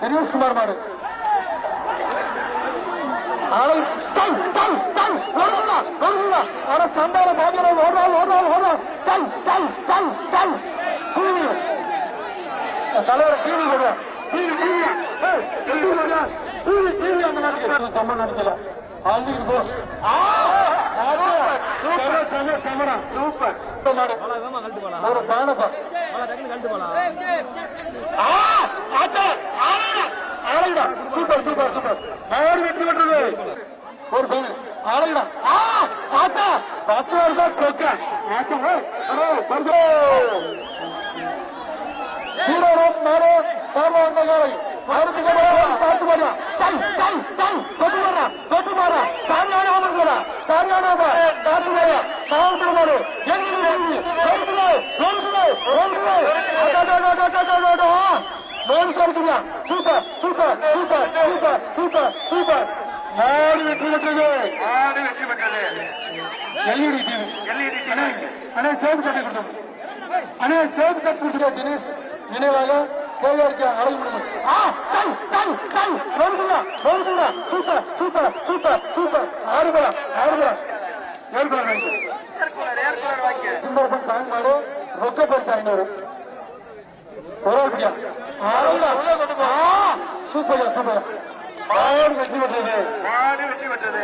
தினேஷ்குமார் மாடு ஆளை டங் டங் டங் ஓடுறா ஓடுறா அட சந்தான பாஜன ஓடுறா ஓடுறா ஓடுறா டங் தலைவர் டிவி போடுறா சம்மன் போ சூப்பர் சம சமரா சூப்பர் மாடு ஒரு பானப்பா ஆ ஆச்சா ஆ ஆளுடா சூப்பர் சூப்பர் சூப்பர் மாடு வெற்றி பெற்றது ஒரு பேரு ஆளுடா ஆ ஆச்சா பத்து வருஷம் கொக்க ஆச்சா ஹலோ பர்சோ ஹீரோரோப் மாறு சார்வாங்க காலை மாறுத்து கடை பார்த்து வரலாம் டங் டங் தொட்டு வரா தொட்டு மாறா சாரியான ஆமன் போடா சாரியான காத்து வரா காவல் மாறு super super super super super super மாடு வெற்றி பெற்றது மாடு வெற்றி பெற்றது எல்இடி டிவி LED TV. அண்ணே சேவ் கட்டி கொடுத்தோம் அண்ணே சேவ் கட் கொடுத்துருக்க தினேஷ் நினைவாக கேஆர்கே அழகு முடியும் ஆ டங் டங் டங் ரோடுங்களா ரோடுங்களா சூப்பர் சூப்பர் சூப்பர் சூப்பர். ஆறுபடா ஆறுபடா. ஏற்பட வேண்டும் ஏற்குலர் ஏற்குலர் வாங்க. சுந்தரப்பன் சாமி மாடு ரொக்க பரிசு ஐநூறு ஒரு ஆள் பிடியா ஆறுங்களா உள்ள கொண்டு போ சூப்பர் சூப்பர். மாடு வெற்றி பெற்றது. மாடு வெற்றி பெற்றது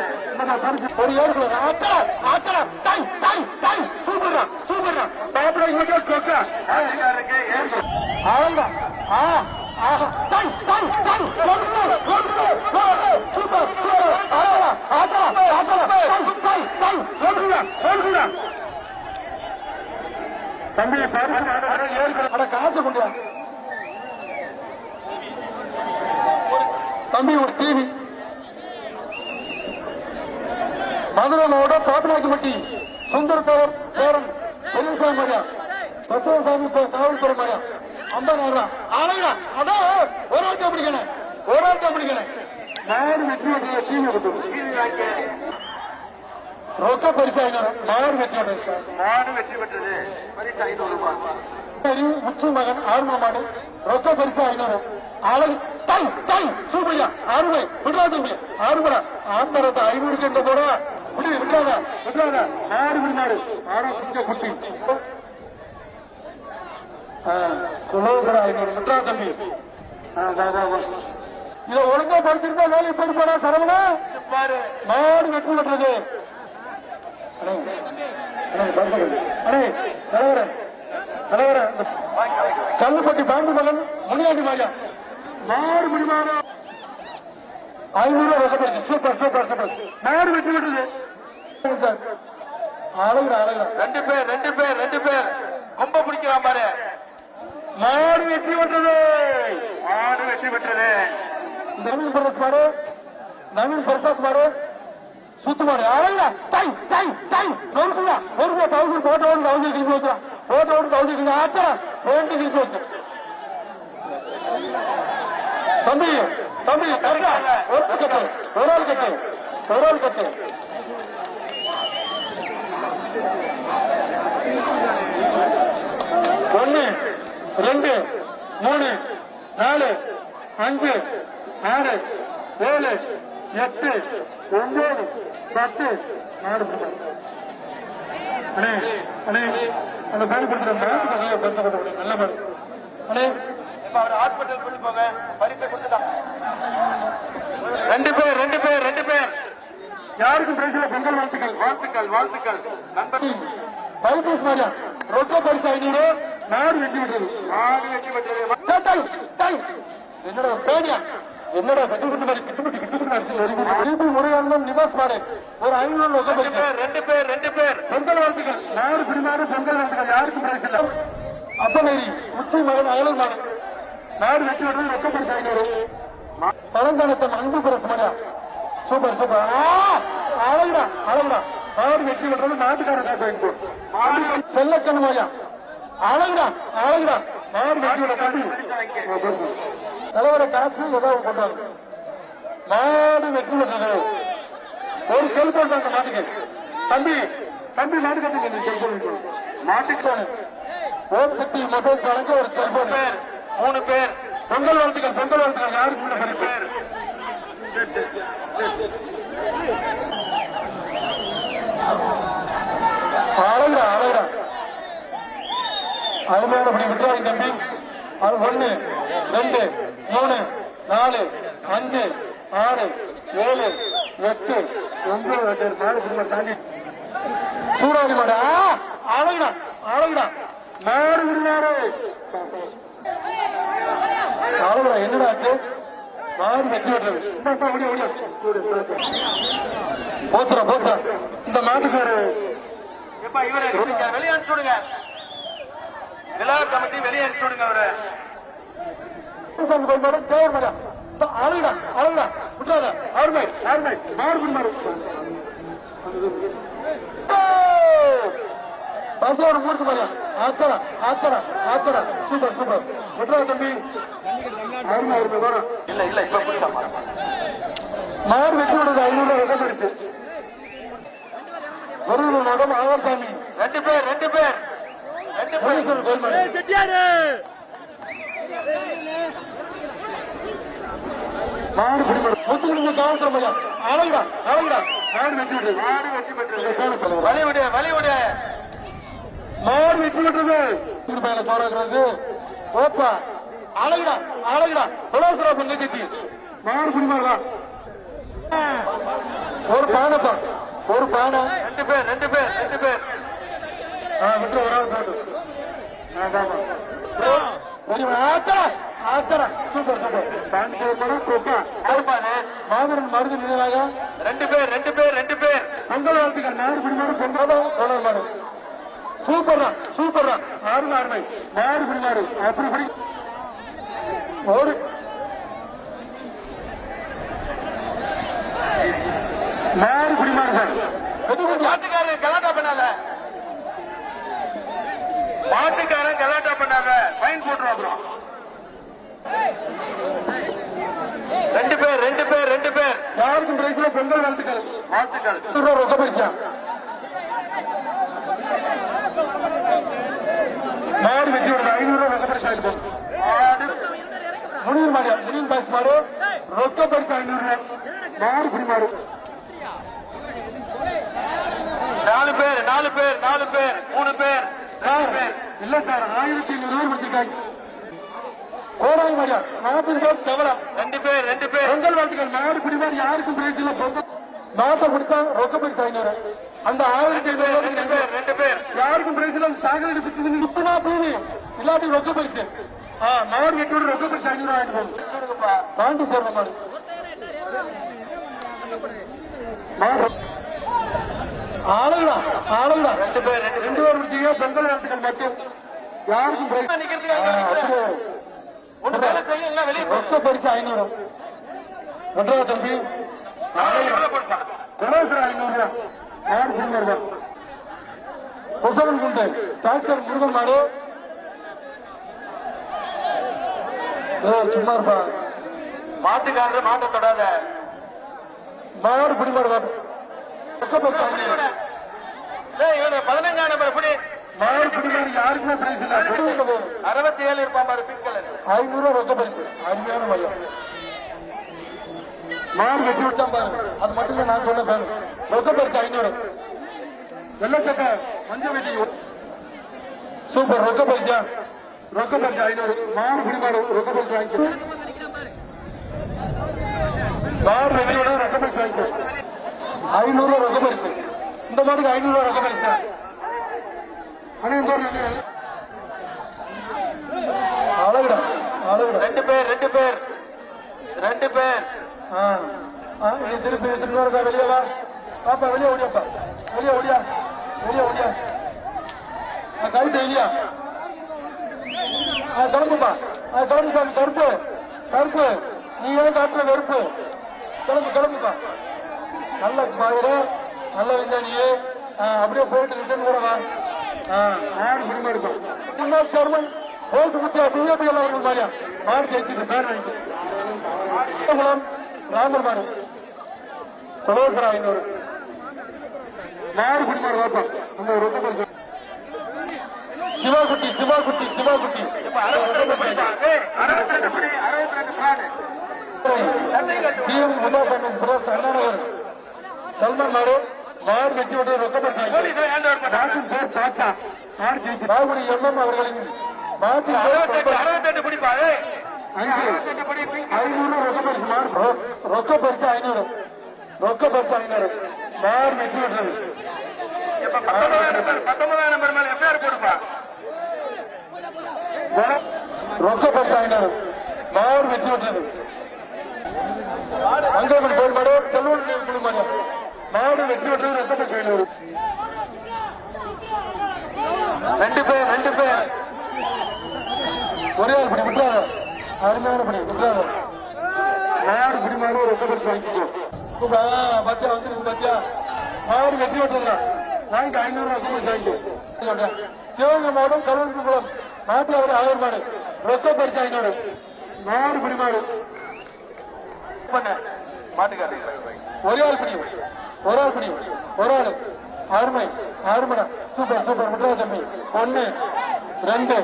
ஒரு ஏழு ஆச்சரா ஆச்சரா tie tie tie super super பாப்படா இங்க கொக்க ஆட்சிக்காரருக்கு தம்பி காசு கொண்டு தம்பி ஒரு டிவி மதுரனோட பாப்பினாக்கிப்பட்டி சுந்தரத்தவர் பேரன் பெரியசாமி மரியா தத்துவசாமி காவல்துறை மரியா ஐம்பதாயிரம் ஆளுங்கடா அதான் ஒரு ஆள் பிடிக்கணும் ஒரு ஆள் பிடிக்கணும் நாடு வெற்றி பெற்ற டிவி கொடுத்து டிவி வாங்க ரொக்க பரிசு நாடு வெற்றி மாடு வெற்றி பெற்றது. ரூபாய் முச்சு மகன் ஆர்வ மாடு. ரொக்க பரிசு ஐநூறு. ஆளு டை டை சூப்பரியா. ஆறுவை விடுறா தம்பி. ஆறுபடா ஆந்தரத்தை ஐநூறு கண்ட போடா. ஆறு விடுநாடு ஆடா சிங்க குட்டி. விட்றா தம்பி. இதை ஒழுங்கா படிச்சிருந்தா வேலை போய் போடா சரவணா. பாரு. மாடு வெற்றி பெற்றது கல்லுப்பட்டி பாண்டு மகன் முனியாண்டி மாரியா மாடு முடிமாறு ஐநூறு ரூபாய் சூப்பர் சூப்பர் சூப்பர். மாடு வெற்றி பெற்றது சார் அழகுடா அழகுடா ரெண்டு பேர் ரெண்டு பேர் ரெண்டு பேர். கொம்ப பிடிக்கலாம் பாரு. மாடு வெற்றி பெற்றது மாடு வெற்றி பெற்றது நவீன் பிரசாத் மாடு நவீன் பிரசாத் மாடு சுத்து மாடு அழகுடா டை டை டை நொறுக்குடா நொறுக்குடா தௌசண்ட் போட்ட ஓடு தௌசண்ட் கிழிச்சு வச்சுடா போட்ட ஓடு தௌசண்ட் கிழிச்சு ஆச்சா ரெண்டு கிழிச்சு வச்சு தம்பி தம்பி கரெக்டா ஒரு ஆள் கட்டு ஒரு ஆள் கட்டு ஒரு ஆள் கட்டு ஒன்னு ரெண்டு மூணு நாலு அஞ்சு ஆறு ஏழு எட்டு ஒன்பது பத்து நாலு அண்ணே அண்ணே அந்த பேர் கொடுத்துற மேட்டுக்கு பேசப்பட்ட நல்ல பேர். அண்ணே. இப்ப அவர் ஹாஸ்பிட்டல் கொண்டு போங்க. பரிசை கொடுத்துட்டான் ரெண்டு பேர் ரெண்டு பேர் ரெண்டு பேர். யாருக்கும் பேசல பொங்கல் வாழ்த்துக்கள். வாழ்த்துக்கள் வாழ்த்துக்கள். நண்பர் பைபூஸ் மாரியா? ரொக்க பரிசு ஐநூறு. நாடு வெற்றி பெற்றது. டேய், டேய், டேய். என்னடா பேடியா? என்னடா கட்டு கட்டு மாதிரி கிட்டு கட்டு கிட்டு கட்டு அடிச்சு முருகானந்தம் நிவாஸ் மாடு. ஒரு ஐநூறு ரெண்டு பரிசு பேர் ரெண்டு பேர் ரெண்டு பேர். பொங்கல் வாழ்த்துக்கள். நாடு பிடிமாறு பொங்கல் வாழ்த்துக்கள். யாருக்கும் பிரைஸ் இல்ல. அப்பநேரி உச்சி மகன் அயலூர் மகன். நாடு வெற்றி விடுறது ரொக்க பரிசு ஐநூறு பழங்காலத்தம் அன்பு பிரஸ் மணியா சூப்பர் சூப்பர். ஆ, அழகுடா அழகுடா. நாடு வெற்றி விடுறது நாட்டுக்கார காசு வாங்கிக்கோ மாடு செல்லக்கண்ணு மரியா அழகுடா அழகுடா நாடு வெற்றி விட தம்பி தலைவர காசு ஏதாவது கொண்டாங்க நாடு வெற்றி விடுறது ஒரு செல்போன் தாங்க மாட்டுக்கு. தம்பி தம்பி மாட்டு கட்டுங்க செல்போன் மாட்டுக்கு ஓம் சக்தி மொபைல் வழங்க ஒரு செல்போன் பேர் மூணு பேர். பொங்கல் வாழ்த்துக்கள் பொங்கல் வாழ்த்துக்கள். யாருக்கு பரிசு அழகுடா அழகுடா அருமையான படி விட்டுறாங்க தம்பி. அது ஒண்ணு ரெண்டு மூணு நாலு அஞ்சு ஆறு ஏழு எட்டு ஒன்பது நாலு குடும்பம் தாண்டி சூடாதி மாடு. அழகுடா அழகுடா. மாடு விடுறாரு அழகுடா என்னடா ஆச்சு மாடு வெட்டி விடுறது. போச்சுடா போச்சுடா இந்த மாட்டுக்கு ஒரு எப்பா இவரை நீங்க வெளியே அனுப்பிச்சு விடுங்க விழா கமிட்டி வெளியே அனுப்பிச்சு விடுங்க அவரை. அழகுடா அழகுடா விட்டுறாத. ஆறுமை ஆறுமை மாறு பின் மாறு பசோட மூர்த்து மேடம் ஆச்சடா ஆச்சடா ஆச்சடா சூப்பர் சூப்பர். விட்டுறாத தம்பி. ஆறுமை ஆறுமை வரும் இல்ல இல்ல இப்ப புரியுதாமா மாறு வெட்டி விடுறது ஐநூறு ரூபாய் இருக்கு. மேடம் ஆவர்சாமி ரெண்டு பேர் ரெண்டு பேர். மாடு பிடிபடும் முத்துக்குடிங்க காவல்துறை அழகுடா அழகுடா மாடு மாடு மாடு மேல போராடுறது ஓப்பா. அழகுடா அழகுடா புலோசரா பண்ணி கட்டி மாடு பிடிமாடா ஒரு பானைப்பா ஒரு பானை. ரெண்டு பேர் ரெண்டு பேர் ரெண்டு பேர். விட்டு ஒரு ஆள் போட்டு. Super super. மாவீரன் மருது நினைவாக ரெண்டு பேர் ரெண்டு பேர் ரெண்டு பேர். பொங்கல் வாழ்த்துக்கள். நாடு பிடிமாடு பொங்கல் தொடர் மாடு. சூப்பர் தான் சூப்பர் தான் ஆறு ஆறுமை நாடு பிடிமாடு அப்படி படி ஒரு நாடு பிடிமாடு சார் கலாட்டா பண்ணாத. மாட்டுக்காரன் கலாட்டா பண்ணாத ஃபைன் போட்டுரும் அப்புறம். ரெண்டு பேர் ரெண்டு பேர் ரெண்டு பேர். யாருக்கும் பிரைஸ்ல பொங்கல் வாழ்த்துக்கள். வாழ்த்துக்கள். ரொக்க பைசா மாடு வெட்டி விடுறது ஐநூறு ரூபா ரொக்க பரிசு போகும். மாடு. முனியன் மாடு முனியன் பாய்ஸ் மாடு. ரொக்க பரிசு ஐநூறு ரூபாய். மாடு குடி மாடு. நாலு பேர் நாலு பேர் நாலு பேர் மூணு பேர். இல்ல சார் ஆயிரத்தி ஐநூறு ரூபாய் கொடுத்துருக்காங்க கோடாய் மாடியா நாற்பது பேர் ரெண்டு பேர் ரெண்டு பேர். பொங்கல் வாழ்த்துக்கள் மாடு யாருக்கும் பிரைஸ் இல்ல. பொங்கல் நாட்டை கொடுத்தா ரொக்க ஐநூறு அந்த ஆயிரத்தி பேர் ரெண்டு ஐநூறு பேர் ரெண்டு பேர். யாருக்கும் இல்ல. சாகர் எடுத்து முப்பதா போகுது இல்லாட்டி ரொக்க பரிசு. மாடு வெட்டோட ரொக்க பரிசு ஐநூறு ஆயிரம். பாண்டி மாடு மாடு ஆளுங்களா ஆளுங்களா ரெண்டு பேர். ரெண்டு பேர் முடிச்சீங்க பொங்கல் வாழ்த்துக்கள் மட்டும் யாருக்கும் பிரைஸ் பேர் நிக்கிறதுக்கு. ஒண்ணு வேலை செய்ய இல்ல வெளியே ரொக்க பரிசு ஐநூறு. ஒன்றாவது தம்பி. குணேஸ்வரர் ஐநூறு. யார் சிங்கர் பொசவன் குண்டு டாக்டர் முருகன் மாடு. சும்மா இருப்பா. மாட்டுக்காரர் மாட்டை தொடாத. மாடு பிடிமாடு பதினஞ்சாம் நம்பர் எப்படி. அறுபத்தி ஏழு இருப்பான் பாரு பிங்க் கலர். ஐநூறு ரூபா ரொக்க பரிசு அருமையான மையம் வெட்டி பாருங்க அது மட்டும் நான் சொன்ன பாருங்க ரொக்க பரிசு ஐநூறு. வெள்ளச்சட்டை மஞ்சள் வெட்டி சூப்பர் ரொக்க பரிசா? ரொக்க பரிசு ஐநூறு. ரொக்க பரிசு மாடு வெட்டி விட ரொக்க பரிசு வாங்கிக்கோ ஐநூறு ரூபா ரொக்க பரிசு இந்த மாட்டுக்கு ஐநூறு ரூபா பரிசு அனைவரும் அழகுடா அழகுடா. ரெண்டு பேர் ரெண்டு பேர். ரெண்டு பேர். திருப்பி திருப்பி இருக்கா வெளியே வா. பாப்பா வெளியே ஓடியாப்பா வெளியே ஓடியா. வெளியே ஓடியா. ஆ கவுட்டு இல்லையா? ஆ கிளம்பு சாமி கருப்பு. கருப்பு. நீ ஏன் காட்டுற வெறுப்பு கிளம்பு கிளம்புப்பா நல்ல பாயிர நல்ல விஞ்ஞானியே அப்படியே போயிட்டு ரிட்டர்ன் கூட வா. ஆ ஆறு குடும்பம் இருக்கும் முன்னாள் சேர்மன் ஓசு முத்தியா பிஜேபி எல்லாம் மாதிரியா மாடு ஜெயிச்சுட்டு பேர் வாங்கிட்டு. குளம் ராமர் மாடு கொலோசரா ஐநூறு. மாடு குடிமாடு வாப்பம் அந்த ரொக்க பரிசு சிவாகுட்டி சிவாகுட்டி சிவாகுட்டி சிஎம் முன்னா சல்மான் நாடு. மாடு வெட்டி விட்டு ரொக்கப்பட்டு நாட்டின் பேர் ஜெயிச்சு ராகுடி எம்எம் அவர்களின் ரொக்க- அறுபத்தெட்டு பிடிப்பா? ஏய். அஞ்சு ஐநூறு ரொக்க பரிசு மாடு ரொ- ரொக்க பரிசு ஐநூறு. ரொக்க பரிசு ஐநூறு மாடு வெட்டி விடுறது பத்தொன்பதாயிரம் நம்பர் மேல எஃப்ஐஆர் போடுப்பா? ரொக்க பரிசு ஐநூறு மாடு வெட்டி விடுறது மாடு செல்வன் குழு மாடு வெற்றி பெற்றது விடுறது ரொக்க ரெண்டு பேர் ரெண்டு பேர். ஒரே ஆள் பிடி விட்டுறாங்க அருமையான படி விட்டுறாங்க மாடு பிடி மாடு ஒரு ரொக்க பரிசு வாங்கிக்கோ இப்ப, பாத்தியா வந்துருக்கு பாத்தியா? மாடு வெற்றி விட்டுறா வாங்கிக்க ஐநூறு ரொக்க பரிசு வாங்கிக்கோ சிவகங்கை மாவட்டம் கருவன்குளம் மாட்டு அவர் ஆயிரம் மாடு ரொக்க பரிசு ஐநூறு மாடு பிடி மாடு பண்ண. மாட்டுக்காரி ஒரே ஆள் பிடியும். ஒரு ஆள் பிடியும். ஒரு ஆள். அருமை. அருமைடா சூப்பர் சூப்பர். முட்டா தம்பி ஒன்னு ரெண்டு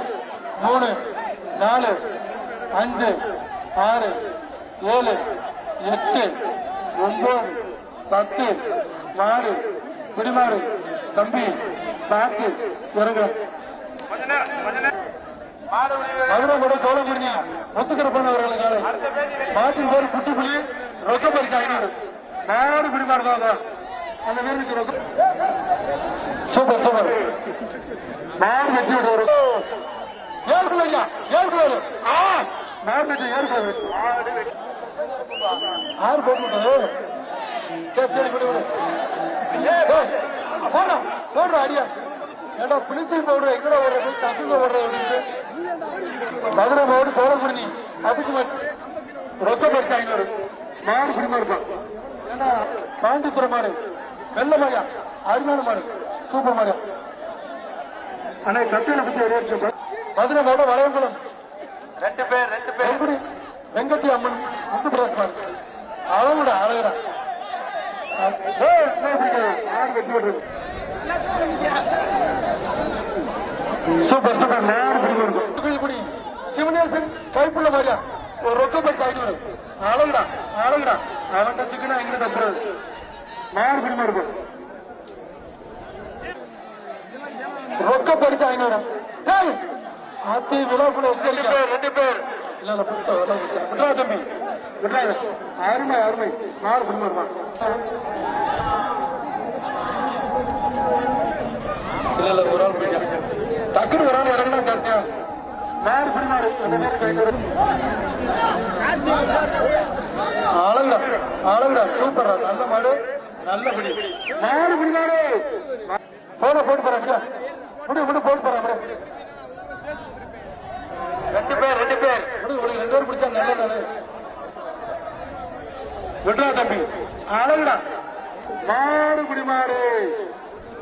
மூணு நாலு அஞ்சு ஆறு ஏழு எட்டு ஒன்பது பத்து நாலு பிடிமாடு தம்பி பாக்கு இறங்க கொஞ்ச நேரம் கொஞ்ச நேரம் மாடு உரிமை மதுரை கூட சோழபுரி முத்துக்கரப்பன் அவர்களுக்காக மாட்டின் பேர் குட்டிப்புலி. ரொக்க பரிசு ஐநூறு நாடு பிடிமாடு தான் அதான். அந்த வீரனுக்கு ரொக்க சூப்பர் சூப்பர். மாடு வெற்றி விடுவாரு. ஏழு கிலோ ஐயா ஏற்கனவே ஆ மாடு வெற்றி ஏற்கனவே ஆறு போட்டு விட்டது சரி சரி விடு விடு. ஏய், போடா. போடுற அடியா. ஏடா பிளிச்சிங் பவுடர் எங்கடா ஓடுறது தசுங்க ஓடுறது அப்படின்னு மதுரை மாவட்டம் சோழகுடி அதுக்கு ரொக்க பரிசு ஐநூறு. மாடு பிடிமா இருப்பான் பாண்டித்துறை மாடு? வெள்ள மாடியா அருமையான மாடு. சூப்பர் மாடியா அண்ணா கட்டில ஒரு நிமிஷம். மதுரை மாவட்டம் வளையங்குளம். ரெண்டு பேர் ரெண்டு பேர். வெங்குடி வெங்கட்டி அம்மன் முத்து பிரதேச மாடு? மாடு வெட்டி விடுறது. Super super. நேரம் சிவனேசன் கைப்புள்ள மாதிரியா ஒரு ரொக்க பரிசு ஐநூறு அழகுடா அழகுடா அவன்கிட்ட சிக்கனா எங்க தப்புறது நேரம் பிடிமா இருக்கும் ரொக்க பரிசு ஐநூறு அத்தி விழாக்குள்ள ரெண்டு பேர் ரெண்டு பேர் இல்ல இல்ல புதுசா விட்றா தம்பி விட்றா அருமை அருமை நாலு பிடிமா இருப்பான் இல்ல இல்ல ஒரு ஆள் ஒரு ஆள் இறங்கினா கரெக்டா நாலு பிடிமாடு அந்த மாதிரி கைது அழகுடா நல்ல மாடு நல்ல பிடி. நாலு பிடிமாடு போட போட்டு போறேன் விடு விடு போட்டு போறேன் ரெண்டு பேர் ரெண்டு பேர். விடு விடு ரெண்டு பேரும் பிடிச்சா நல்ல நானு விட்றா தம்பி. அழகுடா மாடு. பிடிமாடு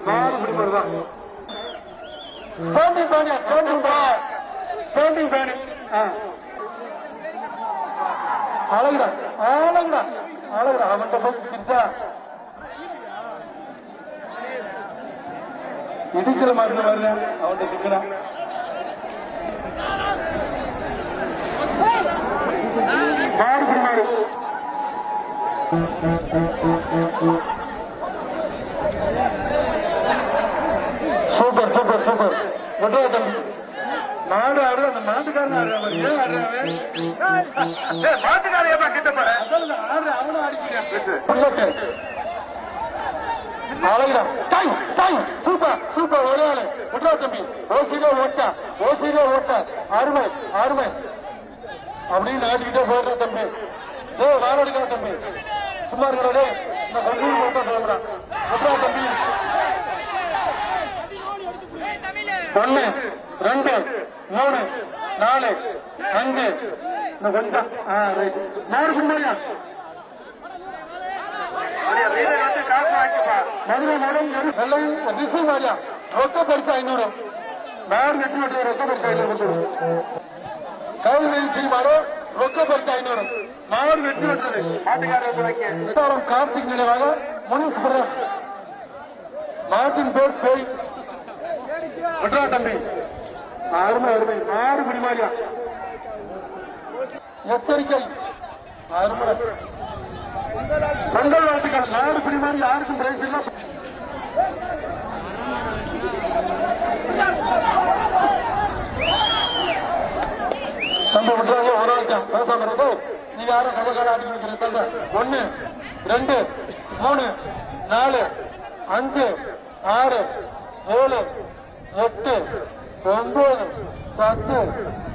மாடு பிடிமாடு தான். சோண்டிங் பேனி சோண்டிங் பா சோண்டிங் பேனி அழகுடா அழகுடா அழகுடா அவன் போய் பிடிச்சா இடிக்கிற மாதிரி வரல அவன் சிக்கிறான் சூப்பர் சூப்பர் சூப்பர் விட்றா மாடு ஆடு அந்த மாட்டுக்காரன் ஆடுறான் ஏன் ஆடுறான் ஏய், மாட்டுக்காரி ஏப்பா கிட்ட போற? அவனும் அடிக்கிறான் அழகுடா டாய் டாய் சூப்பர் சூப்பர் ஒரே ஆளு. விட்றா தம்பி. ஓசிலே ஓட்ட ஓசிலே ஓட்ட. அருமை அருமை. அப்படின்னு ஆடிக்கிட்டே போயிடுற தம்பி. ஏ வாரடிக்கிற தம்பி. சும்மா இருக்கிறே இந்த கல்லூரி மட்டும் சொல்லுறான் விட்றா தம்பி. ஒண்ணு ரெண்டு. மூணு நாலு அஞ்சு. இந்த கொஞ்சம். ஆ ரைட் மதுரை மேடம் வெள்ளை திசை மாதிரியா? ரொக்க பரிசு ஐநூறு. மாடு வெட்டி வெட்டி ரொக்க பரிசு ஐநூறு கொடுத்துரு. கைவேலி சீமாடு ரொக்க பரிசு ஐநூறு. மாடு வெட்டி வெட்டுறது மாட்டுக்காரர் கார்த்திக் நினைவாக முனிஸ் மாட்டின் பேர் பேய். விட்ரா தம்பி. அருமை அருமை. மாடு பிடிமாரியா எச்சரிக்கை. அருமை. பொங்கல் வாழ்த்துக்கள். நாடு பிடி மாதிரி யாருக்கும் பிரைஸ் இல்லை. தம்பி விட்டுறாங்க ஒரு ஆட்டம் பேசாம இருந்து நீங்க யாரும் கதக்கால ஆடி கொடுக்குறீங்க ஒன்னு ரெண்டு மூணு நாலு அஞ்சு ஆறு ஏழு எட்டு ஒன்பது பத்து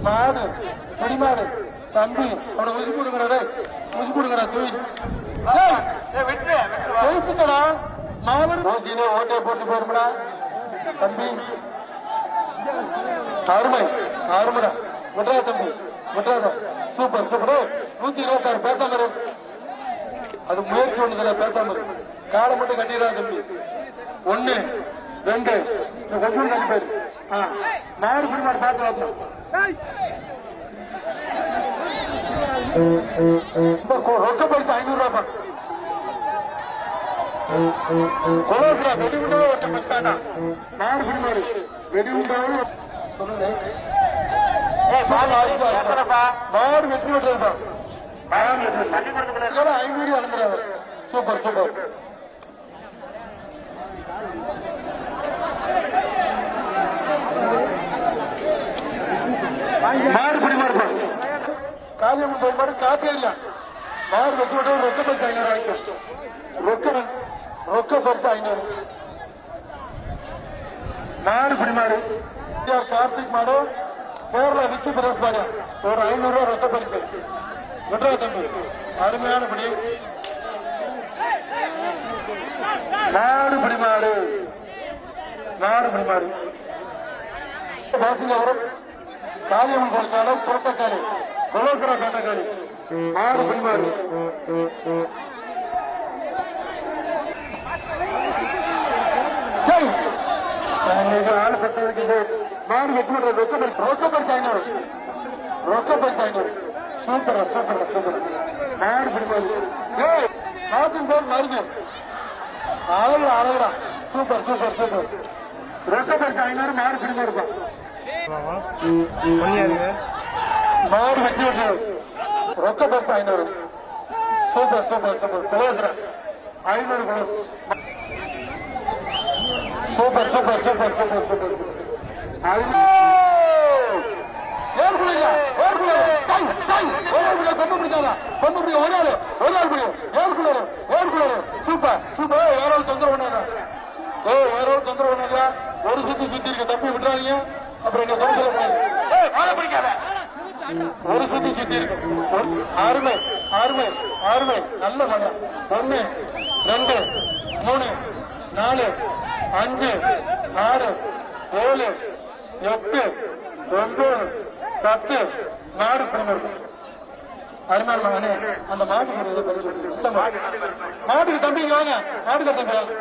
மாடு குடிமாடு தம்பி அவனை உயிர் கொடுங்கடா உயிர் கொடுங்கடா தூய் ஏய், விட்டுரு விட்டுரு ஓட்டை போட்டு போயிருமடா. தம்பி. அருமை அருமைடா. விட்றா தம்பி. விட்றாத சூப்பர் சூப்பர். நூத்தி இருபத்தாறு பேசாம அது முயற்சி ஒண்ணுதுல பேசாம காலை மட்டும் கட்டிடுறா தம்பி. ஒன்னு ரெண்டு. கொஞ்சம் தள்ளி பேரு. மாடு பிடிமாடு பார்த்து வரணும் ரொக்க பரிசு ஐநூறு ரூபாய் கொலோசரா வெடிகுண்டவே ஒட்ட மாட்டானா மாடு பிடிமாடு வெடிகுண்டவே சொல்லுங்க. மாடு வெற்றி இதோட ஐநூறு அனுப்புறாரு சூப்பர் சூப்பர். மாடு பிடி மாடு காலியம் போய் மாடு காப்பே இல்ல. மாடு வெற்றி விட்டு ரொக்க பரிசு ஐநூறு ஆயிடும் ரொக்க ரொக்க பரிசு ஐநூறு. மாடு பிடி மாடு கார்த்திக் மாடு? கேரளா வித்து பிரதேஷ் மாடு. ஒரு ஐநூறு ரூபாய் ரொக்க பரிசு. விட்றா தம்பி. அருமையான பிடி. மாடு பிடி மாடு மாடு பிடி மாடு பாசிங்க வரும் காரியம் கொடுத்தாலும் புறத்தக்காளி கொலோசரா பேட்டக்காளி ஆறு பின்மாறு மாடு ஜெய். இன்னைக்கு ஆளு ரொக்க ரொக்க பரிசு ரொக்க பரிசு சூப்பர் சூப்பர் சூப்பர். மாடு பிடி மாடு ஏய் மருந்து அழகுடா அழகுடா சூப்பர் சூப்பர் சூப்பர். ரொக்க பரிசு ஐநூறு மாடு மாடு வெட்டி விட்டு. ரொக்க பரிசு ஐநூறு. Super super super. கொலோசரா ஐநூறு கொலோஸ் super super super super super. ஒரு சூப்பர் சூப்பர். வேற தொந்தரவு பண்ணாங்க ஒரு சுத்தி சுத்தி இருக்க. தப்பி விட்டுறாங்க ஒரு சுத்தி சுத்தி இருக்கும் ஒரு- அருமை அருமை அருமை நல்ல மனம் ஒண்ணு ரெண்டு மூணு நாலு அஞ்சு ஆறு ஏழு எட்டு ஒன்பது பத்து. மாடு பிரிவு அருமையான மகனே அந்த மாட்டு மாடு. மாட்டுக்கு தம்பி வாங்க. மாட்டுக்கு தம்பி.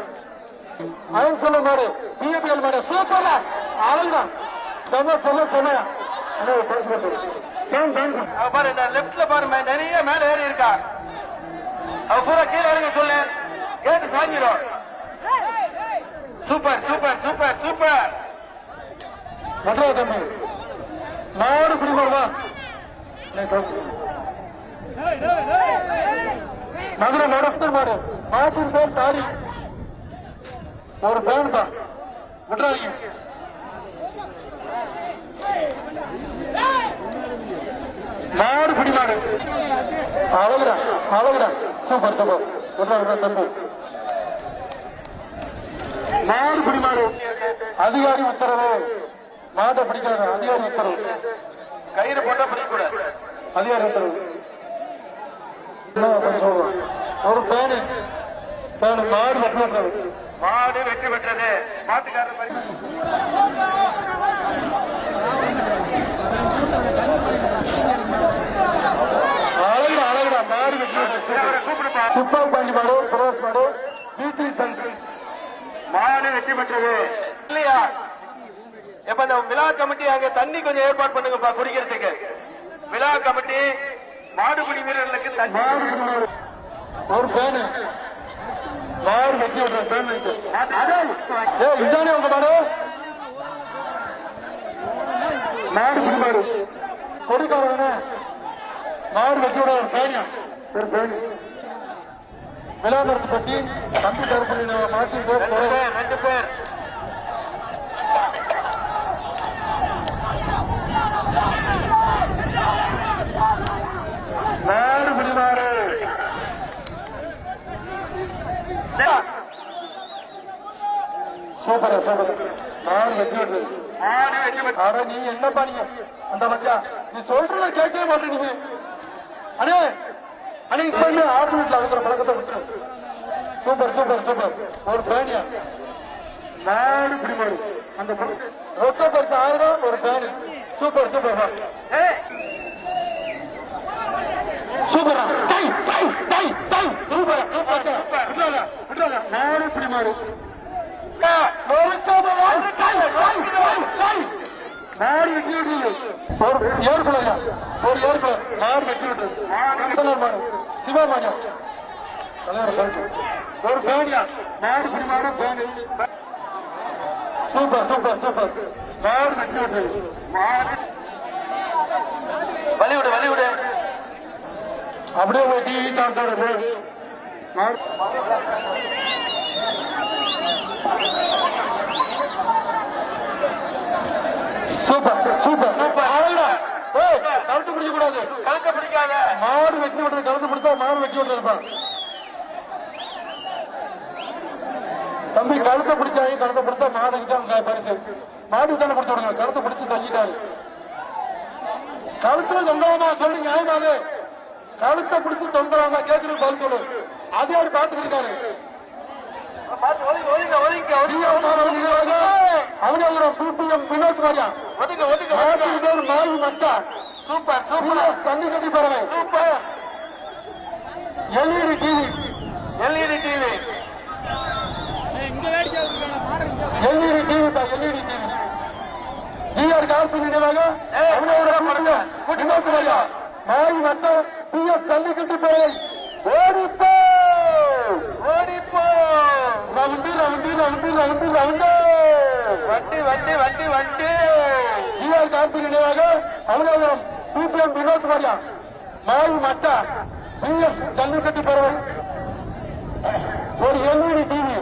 அவன் சொல்ல மாடு. பிஎபிஎல் மாடு. சூப்பர்ல. அழகுதான். செம செம செம பாரு இந்த லெப்ட்ல பாரு மே- நிறைய மேல ஏறி இருக்கா. அவ பூரா கீழே இறங்க சொல்லு. கேட்டு சாஞ்சிரும். Super super super super. Madurai தம்பி. மாடு பிடிமாடுவா மதுரை நடத்த மாடு. மாட்டின் பேர் தாரி ஒரு பேன் தான். விட்டுறாதீங்க மாடு பிடிமாடு. அழகுடா அழகுடா. Super super. விட்றா விட்றா தம்பி. மாடு பிடிமாடு. அதிகாரி உத்தரவு. மாட்டை பிடிக்காத அதிகாரி உத்தரவு. கயிறு போட்டா பிடிக்கூடாது அதிகாரி உத்தரவு. என்ன ஒரு பேனி. மாடு வெற்றி பெற்றது மாட்டுக்காரர் பரிசு அழகுடா அழகுடா மாடு வெட்டுறது அவரை கூப்பிடுப்பா. சுப்பா பாண்டி மாடு புரோஸ் மாடு பீத்ரி சன்ஸ் மாடு வெற்றி பெற்றது இல்லையா? இப்ப இந்த விழா கமிட்டி அங்க தண்ணி கொஞ்சம் ஏற்பாடு பண்ணுங்கப்பா குடிக்கிறதுக்கு. விழா கமிட்டி மாடுபிடி வீரர்களுக்கு ஒரு பேனு. மாடு வெட்டி விடுற இதானே உங்க மாடு மாடு பிடிமாடு கொடுக்காரங்க மாடு வெட்டி விட ஒரு பேனியா ஒரு விளாமரத்து பற்றி தம்பி தரப்பு மாற்றி ரெண்டு பேர் ரெண்டு பேர் நாடு முடிவாரு சூப்பரா சூப்பர். நாடு வெற்றி விடுறது மாடு அட நீ என்ன பண்ணீங்க அந்த மச்சா நீ சொல்றத கேட்கவே மாட்டேங்க அண்ணே அண்ணே இப்ப என்ன ஆட்டு வீட்டுல இருக்கிற பழக்கத்தை விட்டு சூப்பர் சூப்பர் சூப்பர். ஒரு பேனியா? நாடு பிடிமாடு அந்த ரொக்க பரிசு ஆயிரம் ஒரு பேனு. சூப்பர் சூப்பர் சூப்பரா? Tie tie tie tie super super விட்றாங்க விட்றாங்க நாடு பிடிமாடு நாடு வெற்றி விட்டது ஒரு ஏற்குலையா ஒரு ஏற்குலை நாடு வெற்றி விட்டது மாடு ஒரு பேனியா நாடு பிடிமாடு பேனு சூப்பர் சூப்பர் சூப்பர் நாடு வெற்றி விட்டது அப்படியே போய் டிவி போய் சூப்பர் சூப்பர் சூப்பர். அழகுடா கழுத்து பிடிக்க கூடாது. கழுத்தை பிடிக்காத. மாடு வெட்டி விடுறது கழுத்து பிடிச்சா மாடு வெட்டி விட்டுருப்பா தம்பி கழுத்தை பிடிச்சாங்க கழுத்தை பிடிச்சா மாடு கிட்ட பரிசு. மாடு தானே பிடிச்சு விடுங்க கழுத்தை பிடிச்சு தங்கிட்டாரு கழுத்துல தொந்தரவா சொல்லி நியாயமா கழுத்தை பிடிச்சு தொந்தரவா கேட்கணும் பதில் சொல்லு. அது யாரு பாத்துக்கிட்டு இருக்காரு. பார்த்து ஒதுங்க ஒதுங்க ஒதுங்க அவனே ஒரு பிபிஎம் வினோத் மாதிரியா ஒதுங்க ஒதுங்க ஆறு பேர் மாவு மட்டா சூப்பர் சூப்பர் தண்ணி கட்டி பறவை super LED TV LED TV LED TV தான் LED TV G R Karthi நினைவாக அவனோட வினோத் மாதிரியா மாவு மட்டம் பிஎஸ் தண்ணி கட்டி பறவை round round round round round வண்டி வண்டி வண்டி வண்டி ஜிஆர் கார்த்தி நினைவாக அலுவலகம் பிபிஎம் வினோத் மாதிரியா மாவு மட்டா பிஎஸ் ஜல்லிக்கட்டு பறவை ஒரு எல்இடி டிவி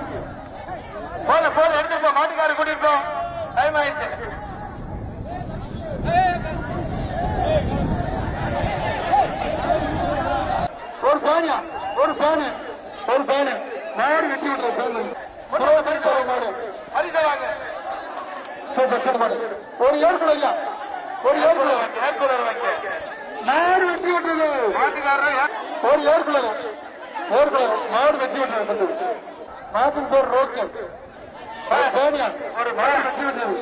போன போன எடுத்துட்டு போ மாட்டுக்காரர் கூட்டிட்டு டைம் ஆயிடுச்சு ஒரு பேனியா? ஒரு பேனு. ஒரு பேனு மாடு வெட்டி விடுற பேனு மாடு. பரிசை சூப்பர் சூப்பர் ஒரு ஏற்குள்ள ஐயா. ஒரு ஏற்குள்ள ஏற்கூலர் மாடு வெட்டி விட்டுறது ஒரு ஏற்குள்ள ஏற்குள்ள மாடு வெட்டி விட்டுறது மாட்டுக்கு பேர் ரோக்கு ஒரு மாடு வெட்டி விட்டுறது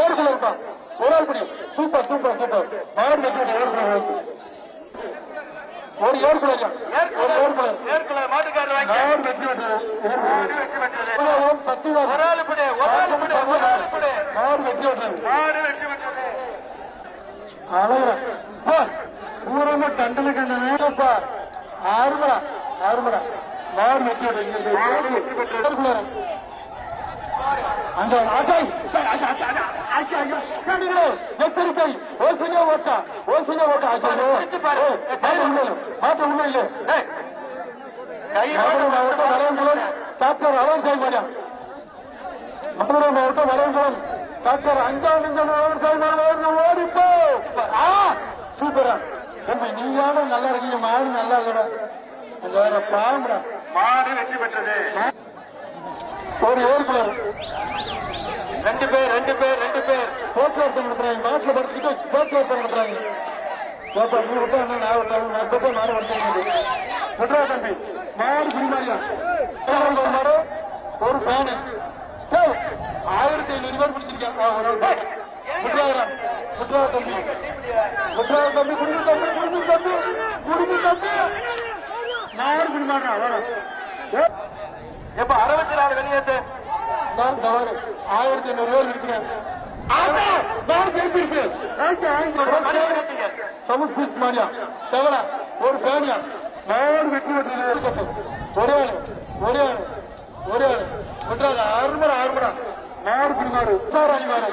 ஏற்குள்ள இருக்கா? ஒரு ஆள் படி. Super super super. மாடு வெட்டி விட்டு ஏற்குள்ள ஒரு ஏற்குள்ள ஐயா ஒரு ஏற்குள்ள ஏற்கூலர் மாட்டுக்காரர் மாடு வெட்டி விட்டுறது மாடு வெற்றி ஓம் சத்தியவான் ஒரு ஆளு பிடி ஒரு ஆளு பிடி ஒரு ஆளு பிடி. மாடு வெட்டி விட்டுறது மாடு வெற்றி பெற்றது அழகுடா. பூரமா கண்டல கண்டனப்பா ஆறுமடா. ஆறுமடா. மாடு வெட்டி விட்டுறது அந்த அஜய் எச்சரிக்கை. ஓசினே ஓட்டா ஓசினே ஓட்டா மாட்ட உண்மை இல்லை மாவட்டம் வரவங்குளம் டாக்டர் அலோன்சாய் மாடியா மதுரை மாவட்டம் வரவங்குளம் டாக்டர் அஞ்சாம் அலோன்சாய் மாடியா ஓடிப்போ. சூப்பரா. தம்பி நீயாலும் நல்லா இருக்கீங்க மாடு நல்லா இருக்கடா வேற பாம்புடா மாடு வெற்றி பெற்றது. ஒரு ஏற்குலர் ரெண்டு பேர் ரெண்டு பேர் ரெண்டு பேர். போக்குவரத்து நடத்துறாங்க மாட்டில் படுத்துக்கிட்டு போக்குவரத்து நடத்துறாங்க ஏப்பா நீ விட்டா என்ன நான் விட்டா நான் விட்டா மாடு வந்து விட்றா தம்பி. மாடு குடிமாரியா ஒரு ஒரு பேனு ஆயிரத்தி ஐநூறு பேர் பிடிச்சிருக்கேன் ஒரு தம்பி. விட்றாத தம்பி. குடிமை தம்பி குடிமை தம்பி குடிமை தம்பி. மாடு குடிமாடுறா வேணாம் எப்ப அறுபத்தி நாலு வெளியேற்ற நான் தவறு ஆயிரத்தி ஐநூறு பேர் இருக்கிறேன் நான் ஒரு பேனியா நாடு வெற்றி வெற்றி ஒரே ஆளு ஒரே ஆளு ஒரே ஆளு. விட்டுறாங்க அருமடா அருமடா நாடு பிடிமாறு உற்சாராணி மாறு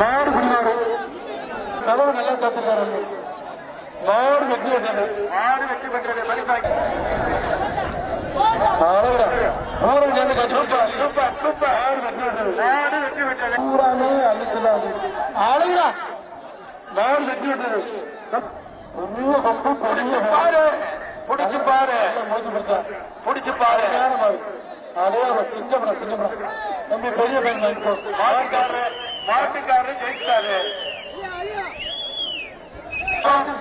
நாடு பிடிமாறு தலைவர் நல்லா காத்துக்காரு மாடு வெற்றி பெற்றது. மூணு மாடு வெற்றி பெற்றது. பாரு புடிச்சு பாரு புடிச்சு பாரு அதே சிங்கப்பட சிங்கப்பட தம்பி பெரிய பையன் மாட்டுக்காரரு மாட்டுக்காரரு ஜெயிச்சாரு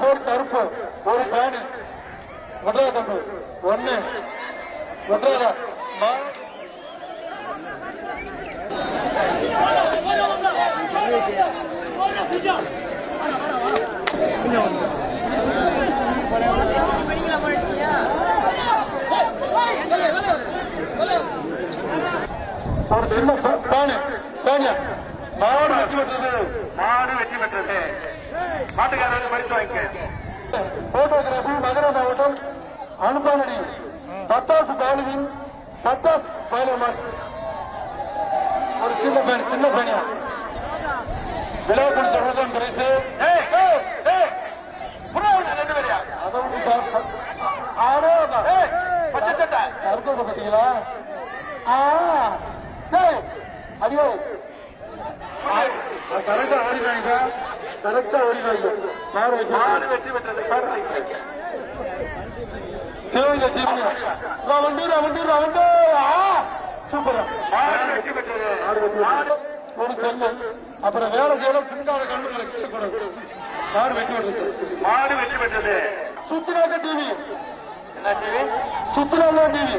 போர் கருப்பு ஒரு பேனு ஒன்றாத தம்பு ஒண்ணு ஒரு சின்ன பேனு பேனியா மாடு வெட்டி விட்டது மாடு வெற்றி பெற்றது மாட்டுக்காரருக்கு பரிசு வாங்கிக்க போட்டோகிராபி மதுரை மாவட்டம் அனுப்பானடி பட்டாசு பாலுவின் பட்டாசு பாலுமான் ஒரு சின்ன பேன் சின்ன பேனியா விழா பிடிச்ச முதல் பிரைஸ் டேய் அடியோ. கரெக்டா ஓடினாங்க கரெக்டா ஓடினாங்க வெற்றி பெற்றது. சிவங்க வண்டிரா வண்டிரா வண்டி ஆ சூப்பரா மாடு வெற்றி பெற்றது மாடு ஒரு செல்லு. அப்புறம் வேலை செய்யணும் சின்னாட கண்ணுகளை கிட்டக்கூடாது யார் வெட்டி வருது மாடு வெற்றி பெற்றது சுத்தினாக்க டிவி என்ன டிவி சுத்தினால டிவி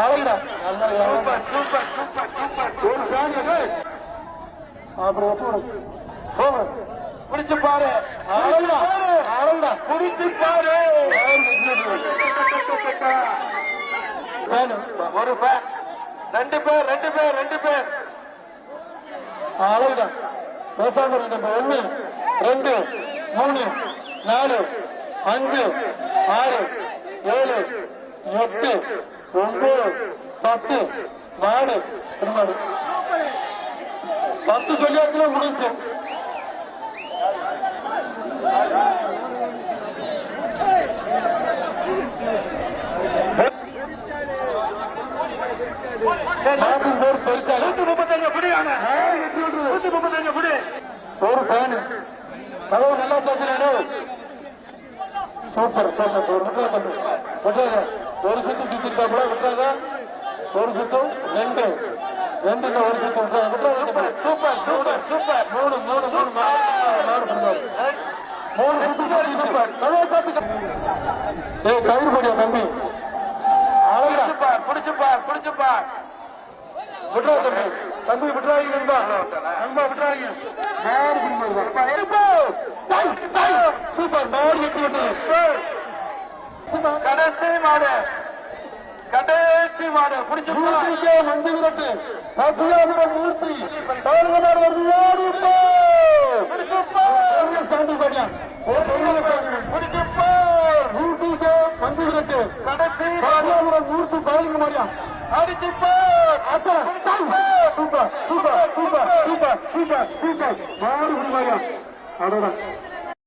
அழகுடா. நல்லா சூப்பர் சூப்பர் சூப்பர் சூப்பர். ஒரு ஃபேன் அப்புறம் ஒட்டு புடிச்சு பாரு புடிச்சு பாரு ஒரு பேர் ரெண்டு பேர் ரெண்டு பேர் ரெண்டு பேர் அழகுடா பேசாம இருந்த ஒண்ணு ரெண்டு மூணு நாலு அஞ்சு ஆறு ஏழு எட்டு ஒன்பது பத்து நாலு பத்து. சொல்லியாச்சுல முடிஞ்சு நூத்தி முப்பத்தஞ்சு புடி வாங்க நூத்தி முப்பத்தஞ்சு புடி ஒரு ஃபேனு கதவு நல்லா தந்துறானோ சூப்பர் சூப்பர் ஒரு விட்டாத தம்பி விட்டாத ஒரு சுத்து சுத்திருக்காப்புல விட்டாத ஒரு சுத்தம் ரெண்டு ரெண்டு ஒரு சுத்து விட்டாத சூப்பர் சூப்பர் சூப்பர் மூணு மூணு மூணு மாறு மூணு ஏய் கயிறு படியா தம்பி? அழகா புடிச்சு பார் புடிச்சு பார் புடிச்சு பார் விட்றா தம்பி. தம்பி விட்றாங்க நண்பா. நண்பா விட்றாங்க சூப்பர். கடைசி மாடு. கடைசி மாடு புடிச்சு மஞ்சு விரட்டு. பசுயாபுரம் மூர்த்தி தாழ்வனார் வருது யாரு சாண்டி பாடியா? புடிச்சு பார் மூர்த்திக்கே மஞ்சு விரட்டு. கடைசி மாடு. பசுயாபுரம் மூர்த்தி பாலிங்க மாடியா? அடிச்சு பார் அச்சா super super super super super super மாடு பிடிமாடியா அடடா.